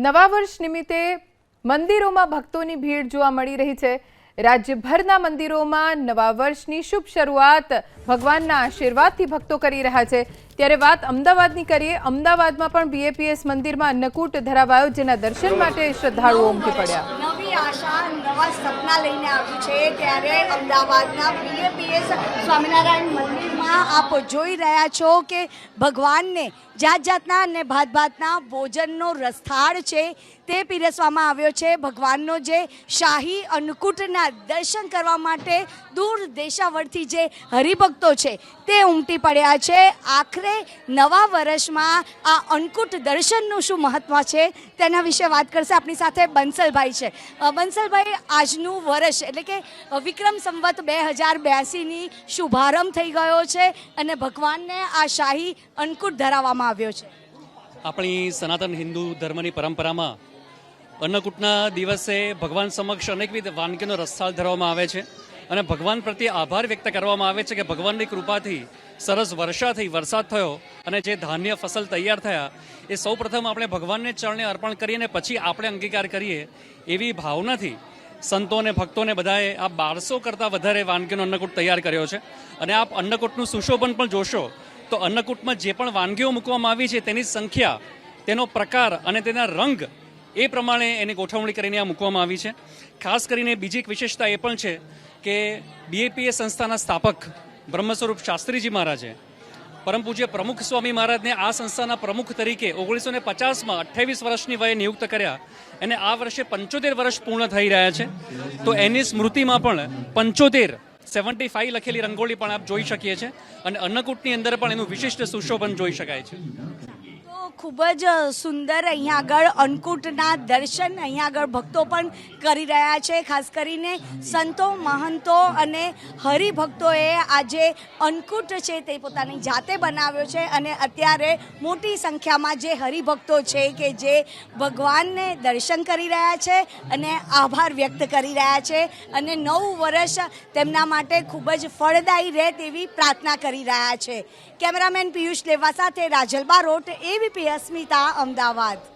નવા વર્ષ નિમિત્તે મંદિરોમાં ભક્તોની ભીડ જોવા મળી રહી છે. રાજ્યભરના મંદિરોમાં નવા વર્ષની શુભ શરૂઆત ભગવાનના આશીર્વાદથી ભક્તો કરી રહ્યા છે. ત્યારે વાત અમદાવાદની કરીએ. અમદાવાદમાં પણ બીએપીએસ મંદિરમાં અન્નકૂટ ધરાવાયો, જેના દર્શન માટે શ્રદ્ધાળુઓ ઉમટી પડ્યા. નવી આશા સપના લઈને આવ્યું છે ત્યારે અમદાવાદના બીએપીએસ સ્વામિનારાયણ મંદિરમાં આપ જોઈ રહ્યા છો કે ભગવાનને જાત જાતના અને ભાત ભાતના ભોજનનો રસથાળ છે. તે પીરસવામાં આવ્યો છે. ભગવાનનો જે શાહી અન્નકૂટના દર્શન કરવા માટે દૂર દેશાવરથી જે હરિભક્તો છે તે ઉમટી પડ્યા છે. આખરે નવા વર્ષમાં આ અન્કુટ દર્શનનું શું મહત્વ છે તેના વિશે વાત કરશે આપણી સાથે બંસલભાઈ છે. બંસલભાઈ, આજનું વર્ષ એટલે કે વિક્રમ સંવત બે હજાર બ્યાસીની શુભારંભ થઈ ગયો છે અને ભગવાનને આ શાહી અન્નકૂટ ધરાવવામાં આવ્યો છે. આપણી સનાતન હિન્દુ ધર્મની પરંપરામાં અન્નકૂટના દિવસે ભગવાન સમક્ષ અનેકવિધ વાનગીનો રસથાળ ધરવામાં આવે છે અને ભગવાન પ્રત્યે આભાર વ્યક્ત કરવામાં આવે છે કે ભગવાનની કૃપાથી સરસ વર્ષા થઈ, વરસાદ થયો અને જે ધાન્ય ફસલ તૈયાર થયા, એ સૌ પ્રથમ આપણે ભગવાનને ચરણે અર્પણ કરીએ અને પછી આપણે અંગીકાર કરીએ એવી ભાવનાથી સંતોને, ભક્તોને બધાએ આ બારસો કરતાં વધારે વાનગીનો અન્નકૂટ તૈયાર કર્યો છે. અને આપ અન્નકૂટનું સુશોભન પણ જોશો, તો અન્નકૂટમાં જે પણ વાનગીઓ મૂકવામાં આવી છે તેની સંખ્યા, તેનો પ્રકાર અને તેના રંગ એ પ્રમાણે એની ગોઠવણી કરીને આ મૂકવામાં આવી છે. ખાસ કરીને બીજી એક વિશેષતા એ પણ છે કે બીએપીએ સંસ્થાના સ્થાપક બ્રહ્મ સ્વરૂપ શાસ્ત્રીજી મહારાજે પરમ પૂજ્ય પ્રમુખ સ્વામી મહારાજને આ સંસ્થાના પ્રમુખ તરીકે ઓગણીસો ને પચાસમાં અઠ્યાવીસ વર્ષની વયે નિયુક્ત કર્યા અને આ વર્ષે પંચોતેર વર્ષ પૂર્ણ થઈ રહ્યા છે. તો એની સ્મૃતિમાં પણ પંચોતેર સેવન્ટી ફાઈવ લખેલી રંગોળી પણ આપ જોઈ શકીએ છીએ અને અન્નકૂટની અંદર પણ એનું વિશિષ્ટ સુશોભન જોઈ શકાય છે. ખૂબ જ સુંદર અહીંયા આગળ અન્નકૂટના દર્શન અહીંયા આગળ ભક્તો પણ કરી રહ્યા છે, ખાસ કરીને સંતો, મહંતો અને હરિભક્તોએ આજે અન્નકૂટ છે તે પોતાની જાતે બનાવ્યો છે અને અત્યારે મોટી સંખ્યામાં જે હરિભક્તો છે કે જે ભગવાનને દર્શન કરી રહ્યા છે અને આભાર વ્યક્ત કરી રહ્યા છે અને નવું વર્ષ તેમના માટે ખૂબ જ ફળદાયી રહે તેવી પ્રાર્થના કરી રહ્યા છે. કેમેરામેન પિયુષ લેવા સાથે રાજલ બારોટ એબીપી અસ્મિતા, અમદાવાદ.